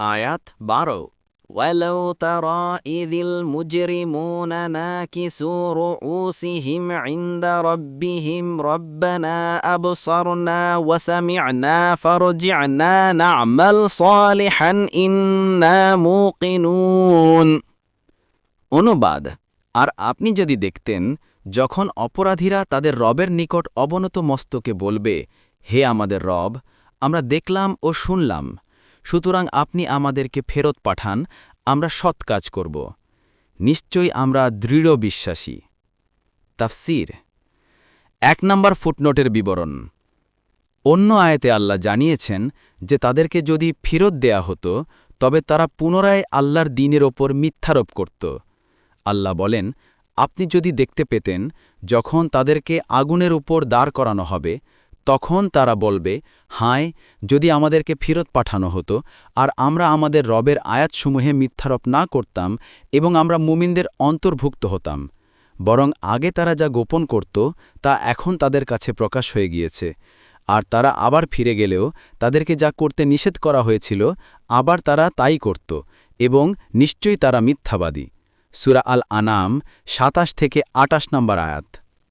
আয়াত বারো ولو ترى إذ المجرمون ناكسوا رؤوسهم عند ربهم ربنا أبصرنا وسمعنا فارجعنا نعمل صالحا إنا موقنون অনুবাদ আর আপনি যদি দেখতেন যখন অপরাধীরা তাদের রবের নিকট অবনত মস্তকে বলবে হে আমাদের রব আমরা দেখলাম ও শুনলাম সুতরাং আপনি আমাদেরকে ফেরত পাঠান, আমরা সৎ কাজ করব। নিশ্চয়ই আমরা দৃঢ় বিশ্বাসী। তাফসির, এক নম্বর ফুটনোটের বিবরণ। অন্য আয়াতে আল্লাহ জানিয়েছেন যে তাদেরকে যদি ফিরত দেয়া হতো, তবে তারা পুনরায় আল্লাহর দিনের ওপর মিথ্যারোপ করত। আল্লাহ বলেন, আপনি যদি দেখতে পেতেন যখন তাদেরকে আগুনের উপর দাঁড় করানো হবে তখন তারা বলবে, হায়, যদি আমাদেরকে ফেরত পাঠানো হতো, আর আমরা আমাদের রবের আয়াতসমূহে মিথ্যারোপ না করতাম এবং আমরা মুমিনদের অন্তর্ভুক্ত হতাম। বরং আগে তারা যা গোপন করত, তা এখন তাদের কাছে প্রকাশ হয়ে গিয়েছে। আর তারা আবার ফিরে গেলেও তাদেরকে যা করতে নিষেধ করা হয়েছিল, আবার তারা তাই করত এবং নিশ্চয়ই তারা মিথ্যাবাদী। সুরা আল আনাম সাতাশ থেকে আটাশ নম্বর আয়াত।